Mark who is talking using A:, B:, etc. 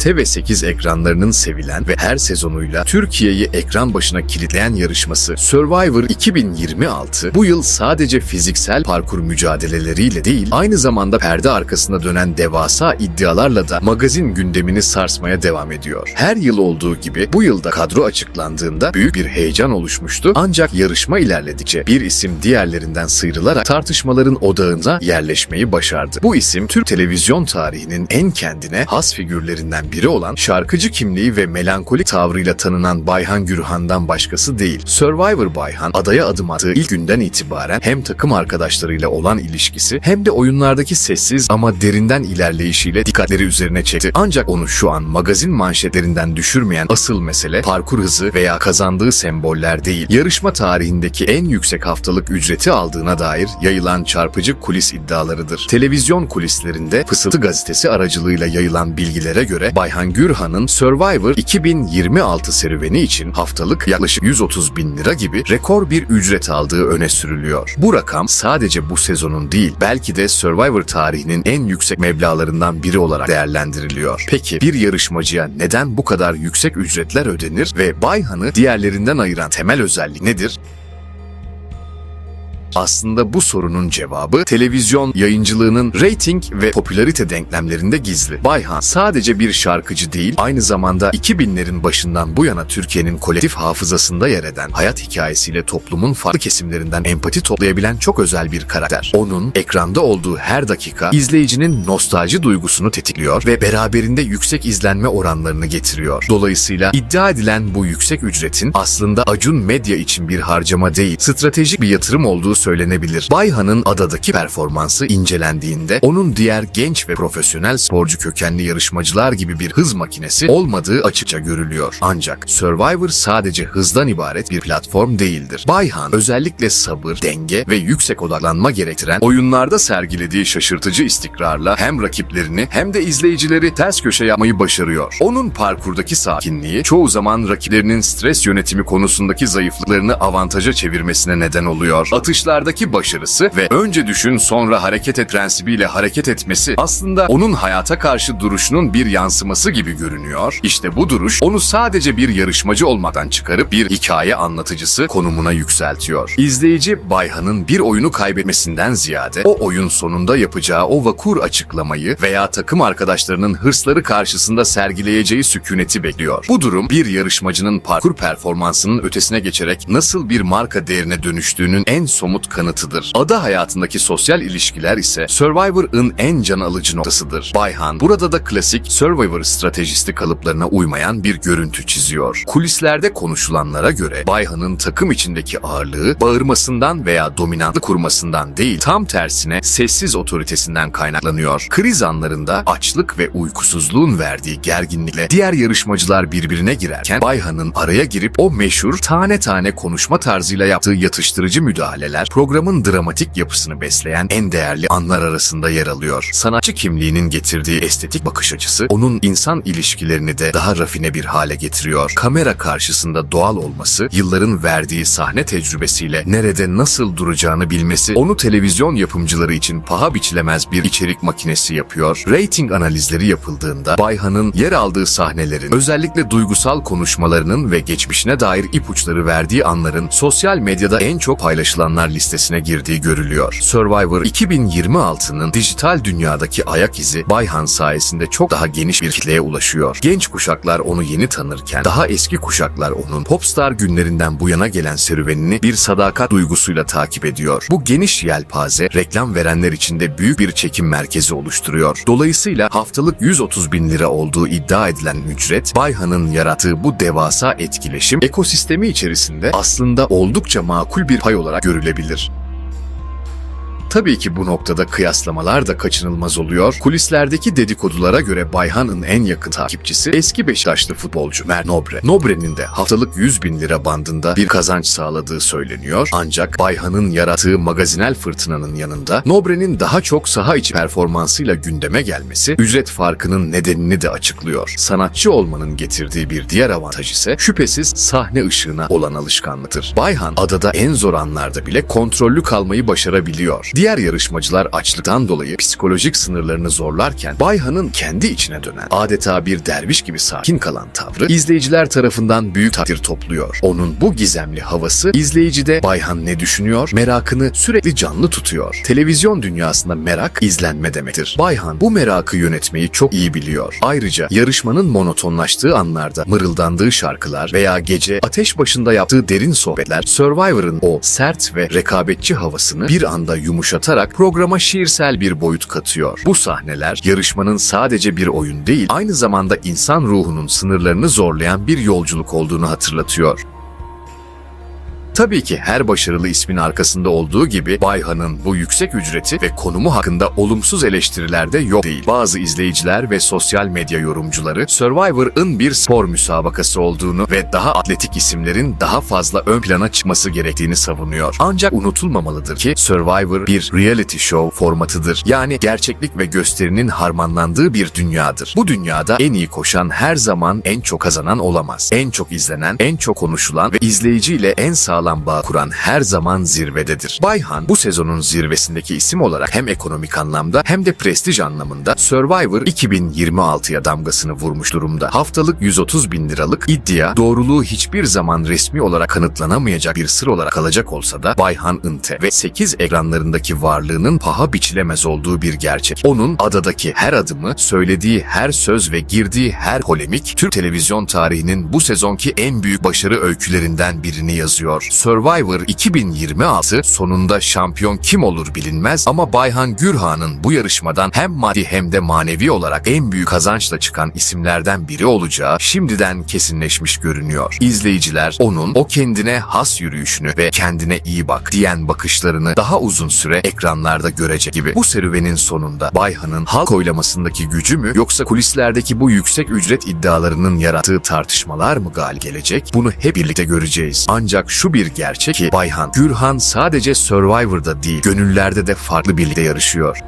A: TV8 ekranlarının sevilen ve her sezonuyla Türkiye'yi ekran başına kilitleyen yarışması Survivor 2026 bu yıl sadece fiziksel parkur mücadeleleriyle değil aynı zamanda perde arkasında dönen devasa iddialarla da magazin gündemini sarsmaya devam ediyor. Her yıl olduğu gibi bu yılda kadro açıklandığında büyük bir heyecan oluşmuştu ancak yarışma ilerledikçe bir isim diğerlerinden sıyrılarak tartışmaların odağına yerleşmeyi başardı. Bu isim Türk televizyon tarihinin en kendine has figürlerinden biri olan şarkıcı kimliği ve melankolik tavrıyla tanınan Bayhan Gürhan'dan başkası değil. Survivor Bayhan adaya adım attığı ilk günden itibaren hem takım arkadaşlarıyla olan ilişkisi hem de oyunlardaki sessiz ama derinden ilerleyişiyle dikkatleri üzerine çekti. Ancak onu şu an magazin manşetlerinden düşürmeyen asıl mesele parkur hızı veya kazandığı semboller değil. Yarışma tarihindeki en yüksek haftalık ücreti aldığına dair yayılan çarpıcı kulis iddialarıdır. Televizyon kulislerinde Fısıltı gazetesi aracılığıyla yayılan bilgilere göre Bayhan Gürhan'ın Survivor 2026 serüveni için haftalık yaklaşık 130 bin lira gibi rekor bir ücret aldığı öne sürülüyor. Bu rakam sadece bu sezonun değil belki de Survivor tarihinin en yüksek meblağlarından biri olarak değerlendiriliyor. Peki bir yarışmacıya neden bu kadar yüksek ücretler ödenir ve Bayhan'ı diğerlerinden ayıran temel özellik nedir? Aslında bu sorunun cevabı televizyon yayıncılığının reyting ve popülarite denklemlerinde gizli. Bayhan sadece bir şarkıcı değil, aynı zamanda 2000'lerin başından bu yana Türkiye'nin kolektif hafızasında yer eden hayat hikayesiyle toplumun farklı kesimlerinden empati toplayabilen çok özel bir karakter. Onun ekranda olduğu her dakika izleyicinin nostalji duygusunu tetikliyor ve beraberinde yüksek izlenme oranlarını getiriyor. Dolayısıyla iddia edilen bu yüksek ücretin aslında Acun Medya için bir harcama değil, stratejik bir yatırım olduğu söylenebilir. Bayhan'ın adadaki performansı incelendiğinde onun diğer genç ve profesyonel sporcu kökenli yarışmacılar gibi bir hız makinesi olmadığı açıkça görülüyor. Ancak Survivor sadece hızdan ibaret bir platform değildir. Bayhan özellikle sabır, denge ve yüksek odaklanma gerektiren oyunlarda sergilediği şaşırtıcı istikrarla hem rakiplerini hem de izleyicileri ters köşe yapmayı başarıyor. Onun parkurdaki sakinliği çoğu zaman rakiplerinin stres yönetimi konusundaki zayıflıklarını avantaja çevirmesine neden oluyor. Atışlardaki başarısı ve önce düşün sonra hareket et prensibiyle hareket etmesi aslında onun hayata karşı duruşunun bir yansıması gibi görünüyor. İşte bu duruş onu sadece bir yarışmacı olmadan çıkarıp bir hikaye anlatıcısı konumuna yükseltiyor. İzleyici Bayhan'ın bir oyunu kaybetmesinden ziyade o oyun sonunda yapacağı o vakur açıklamayı veya takım arkadaşlarının hırsları karşısında sergileyeceği sükuneti bekliyor. Bu durum bir yarışmacının parkur performansının ötesine geçerek nasıl bir marka değerine dönüştüğünün en somut kanıtıdır. Ada hayatındaki sosyal ilişkiler ise Survivor'ın en can alıcı noktasıdır. Bayhan burada da klasik Survivor stratejisti kalıplarına uymayan bir görüntü çiziyor. Kulislerde konuşulanlara göre Bayhan'ın takım içindeki ağırlığı bağırmasından veya dominantlık kurmasından değil tam tersine sessiz otoritesinden kaynaklanıyor. Kriz anlarında açlık ve uykusuzluğun verdiği gerginlikle diğer yarışmacılar birbirine girerken Bayhan'ın araya girip o meşhur tane tane konuşma tarzıyla yaptığı yatıştırıcı müdahaleler programın dramatik yapısını besleyen en değerli anlar arasında yer alıyor. Sanatçı kimliğinin getirdiği estetik bakış açısı onun insan ilişkilerini de daha rafine bir hale getiriyor. Kamera karşısında doğal olması, yılların verdiği sahne tecrübesiyle nerede nasıl duracağını bilmesi onu televizyon yapımcıları için paha biçilemez bir içerik makinesi yapıyor. Rating analizleri yapıldığında Bayhan'ın yer aldığı sahnelerin, özellikle duygusal konuşmalarının ve geçmişine dair ipuçları verdiği anların sosyal medyada en çok paylaşılanlar listesine girdiği görülüyor. Survivor 2026'nın dijital dünyadaki ayak izi Bayhan sayesinde çok daha geniş bir kitleye ulaşıyor. Genç kuşaklar onu yeni tanırken daha eski kuşaklar onun popstar günlerinden bu yana gelen serüvenini bir sadakat duygusuyla takip ediyor. Bu geniş yelpaze reklam verenler için de büyük bir çekim merkezi oluşturuyor. Dolayısıyla haftalık 130 bin lira olduğu iddia edilen ücret Bayhan'ın yarattığı bu devasa etkileşim ekosistemi içerisinde aslında oldukça makul bir pay olarak görülebilir. değildir. Tabii ki bu noktada kıyaslamalar da kaçınılmaz oluyor. Kulislerdeki dedikodulara göre Bayhan'ın en yakın takipçisi eski Beşiktaşlı futbolcu Mer Nobre. Nobre'nin de haftalık 100 bin lira bandında bir kazanç sağladığı söyleniyor. Ancak Bayhan'ın yarattığı magazinel fırtınanın yanında Nobre'nin daha çok saha içi performansıyla gündeme gelmesi ücret farkının nedenini de açıklıyor. Sanatçı olmanın getirdiği bir diğer avantaj ise şüphesiz sahne ışığına olan alışkanlıktır. Bayhan adada en zor anlarda bile kontrollü kalmayı başarabiliyor. Diğer yarışmacılar açlıktan dolayı psikolojik sınırlarını zorlarken Bayhan'ın kendi içine dönen, adeta bir derviş gibi sakin kalan tavrı izleyiciler tarafından büyük takdir topluyor. Onun bu gizemli havası izleyicide Bayhan ne düşünüyor merakını sürekli canlı tutuyor. Televizyon dünyasında merak izlenme demektir. Bayhan bu merakı yönetmeyi çok iyi biliyor. Ayrıca yarışmanın monotonlaştığı anlarda mırıldandığı şarkılar veya gece ateş başında yaptığı derin sohbetler Survivor'ın o sert ve rekabetçi havasını bir anda yumuşatarak programa şiirsel bir boyut katıyor. Bu sahneler yarışmanın sadece bir oyun değil, aynı zamanda insan ruhunun sınırlarını zorlayan bir yolculuk olduğunu hatırlatıyor. Tabii ki her başarılı ismin arkasında olduğu gibi Bayhan'ın bu yüksek ücreti ve konumu hakkında olumsuz eleştiriler de yok değil. Bazı izleyiciler ve sosyal medya yorumcuları Survivor'ın bir spor müsabakası olduğunu ve daha atletik isimlerin daha fazla ön plana çıkması gerektiğini savunuyor. Ancak unutulmamalıdır ki Survivor bir reality show formatıdır. Yani gerçeklik ve gösterinin harmanlandığı bir dünyadır. Bu dünyada en iyi koşan her zaman en çok kazanan olamaz. En çok izlenen, en çok konuşulan ve izleyiciyle en sağlam bağ kuran her zaman zirvededir. Bayhan bu sezonun zirvesindeki isim olarak hem ekonomik anlamda hem de prestij anlamında Survivor 2026'ya damgasını vurmuş durumda. Haftalık 130 bin liralık iddia doğruluğu hiçbir zaman resmi olarak kanıtlanamayacak bir sır olarak kalacak olsa da Bayhan Inte ve 8 ekranlarındaki varlığının paha biçilemez olduğu bir gerçek. Onun adadaki her adımı, söylediği her söz ve girdiği her polemik Türk televizyon tarihinin bu sezonki en büyük başarı öykülerinden birini yazıyor. Survivor 2026 sonunda şampiyon kim olur bilinmez ama Bayhan Gürhan'ın bu yarışmadan hem maddi hem de manevi olarak en büyük kazançla çıkan isimlerden biri olacağı şimdiden kesinleşmiş görünüyor. İzleyiciler onun o kendine has yürüyüşünü ve kendine iyi bak diyen bakışlarını daha uzun süre ekranlarda görecek gibi. Bu serüvenin sonunda Bayhan'ın halk oylamasındaki gücü mü yoksa kulislerdeki bu yüksek ücret iddialarının yarattığı tartışmalar mı gal gelecek? Bunu hep birlikte göreceğiz. Ancak şu bir gerçek ki Bayhan, Gürhan sadece Survivor'da değil, gönüllerde de farklı birlikte yarışıyor.